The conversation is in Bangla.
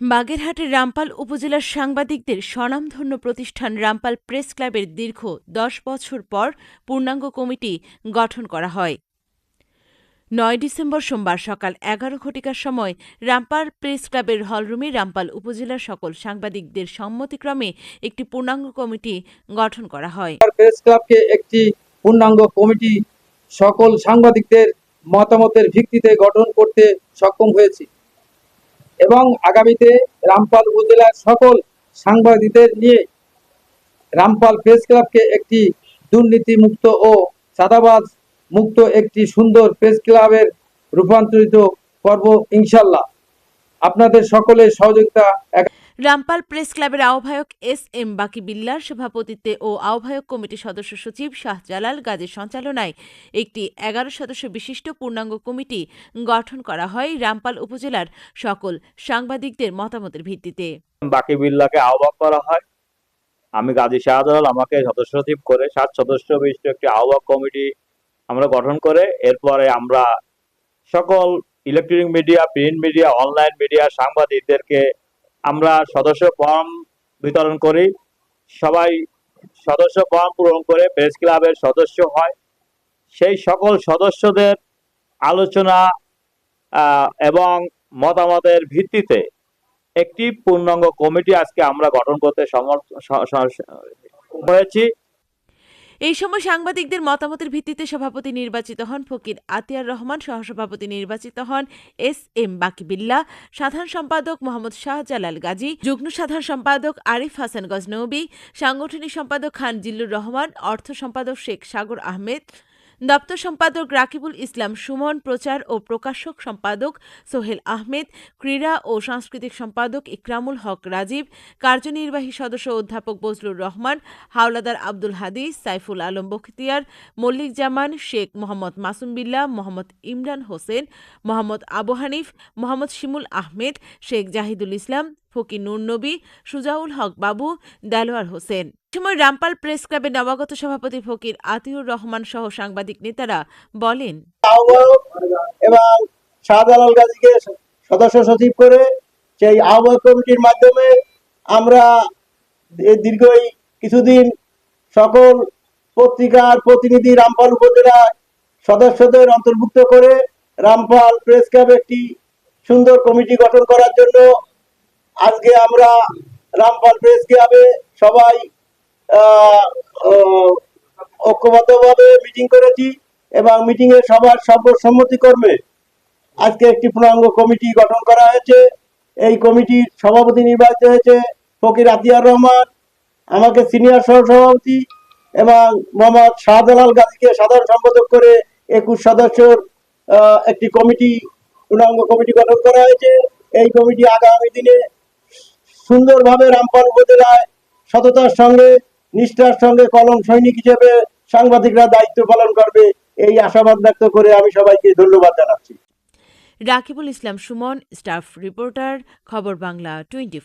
বাগেরহাটের রামপাল উপজেলার সাংবাদিকদের স্বনামধন্য প্রতিষ্ঠান রামপাল প্রেস ক্লাবের দীর্ঘ দশ বছর পর পূর্ণাঙ্গ কমিটি গঠন করা হয়। নয় ডিসেম্বর সোমবার সকাল এগারো ঘটিকার সময় রামপাল প্রেস ক্লাবের হলরুমে রামপাল উপজেলার সকল সাংবাদিকদের সম্মতিক্রমে একটি পূর্ণাঙ্গ কমিটি গঠন করা হয়। প্রেস ক্লাবকে একটি পূর্ণাঙ্গ কমিটি সকল সাংবাদিকদের মতামতের ভিত্তিতে গঠন করতে সক্ষম হয়েছি। এবং আগামীতে রামপাল উপজেলার সকল সাংবাদিকদের নিয়ে রামপাল প্রেস ক্লাবকে একটি দুর্নীতিমুক্ত ও চাঁদাবাজ মুক্ত একটি সুন্দর প্রেস ক্লাবের রূপান্তরিত করব ইনশাল্লাহ। আপনাদের সকলের সহযোগিতা রামপাল প্রেস ক্লাবের আহ্বায়ক এস এম বাকি বিল্লার সভাপতিত্বে ও আহ্বায়ক কমিটির সদস্য সচিব শাহজালাল গাজীর সঞ্চালনায় একটি এগারো সদস্য বিশিষ্ট পূর্ণাঙ্গ কমিটি গঠন করা হয় রামপাল উপজেলার সকল সাংবাদিকদের মতামতের ভিত্তিতে। বাকি বিল্লাকে আহ্বান করা হয়। আমি গাজী শাহজালাল আমাকে সদস্য সচিব করে সাত সদস্য বিশিষ্ট একটি আহ্বায়ক কমিটি আমরা গঠন করে, এরপরে আমরা সকল electronic media print media online media সাংবাদিকদেরকে আমরা সদস্য ফর্ম বিতরণ করি। সবাই সদস্য ফর্ম পূরণ করে প্রেস ক্লাবের সদস্য হয়। সেই সকল সদস্যদের আলোচনা এবং মতামতের ভিত্তিতে একটি পূর্ণাঙ্গ কমিটি আজকে আমরা গঠন করতে সমর্থ হয়েছি এই সময় সাংবাদিকদের মতামতের ভিত্তিতে সভাপতি নির্বাচিত হন ফকির আতিয়ার রহমান, সহসভাপতি নির্বাচিত হন এস এম বাকি বিল্লা সাধারণ সম্পাদক মোহাম্মদ শাহজালাল গাজী, যুগ্ম সাধারণ সম্পাদক আরিফ হাসান গজনৌবি, সাংগঠনিক সম্পাদক খান জিল্লুর রহমান, অর্থ সম্পাদক শেখ সাগর আহমেদ দপ্তর সম্পাদক রাকিবুল ইসলাম, সুমন প্রচার ও প্রকাশক সম্পাদক সোহেল আহমেদ, ক্রীড়া ও সাংস্কৃতিক সম্পাদক ইকরামুল হক রাজীব, কার্যনির্বাহী সদস্য অধ্যাপক বজলুর রহমান, হাওলাদার আব্দুল হাদিস, সাইফুল আলম বখতিয়ার, মল্লিক জামান, শেখ মোহাম্মদ মাসুম বিল্লাহ, মোহাম্মদ ইমরান হোসেন, মোহাম্মদ আবু হানিফ, মোহাম্মদ শিমুল আহমেদ, শেখ জাহিদুল ইসলাম ফকির নুর নবী, সুজাউল হক বাবু, দেলোয়ার হোসেন। সময় রামপাল প্রেস ক্লাবের নবাগত সভাপতি ফকির আতিউর রহমান সহ সাংবাদিক নেতারা বলেন এবং শাহজালাল গাজীকে সদস্য সচিব করে সেই আহ্বায়ক কমিটির মাধ্যমে আমরা দীর্ঘ কিছুদিন সকল পত্রিকার প্রতিনিধি রামপাল উপজেলার সদস্যদের অন্তর্ভুক্ত করে রামপাল প্রেস ক্লাব একটি সুন্দর কমিটি গঠন করার জন্য আজকে আমরা রামপাল প্রেস ক্লাবে সবাই ঐক্যবদ্ধভাবে মিটিং করেছি এবং মিটিং এ সবার সর্বসম্মতিক্রমে আজকে একটি পূর্ণাঙ্গ কমিটি গঠন করা হয়েছে। এই কমিটির সভাপতি নির্বাচিত হয়েছে ফকির আতিয়ার রহমান, আমাকে সিনিয়র সহ সভাপতি এবং মোহাম্মদ শাহজালাল গাজীকে সাধারণ সম্পাদক করে একুশ সদস্যর একটি কমিটি, পূর্ণাঙ্গ কমিটি গঠন করা হয়েছে। এই কমিটি আগামী দিনে সুন্দরভাবে রামপাল উপজেলায় সততার সঙ্গে, নিষ্ঠার সঙ্গে কলম সৈনিক হিসেবে সাংবাদিকরা দায়িত্ব পালন করবে, এই আশাবাদ ব্যক্ত করে আমি সবাইকে ধন্যবাদ জানাচ্ছি। Rakibul Islam Suman, staff reporter, Khobor Bangla twenty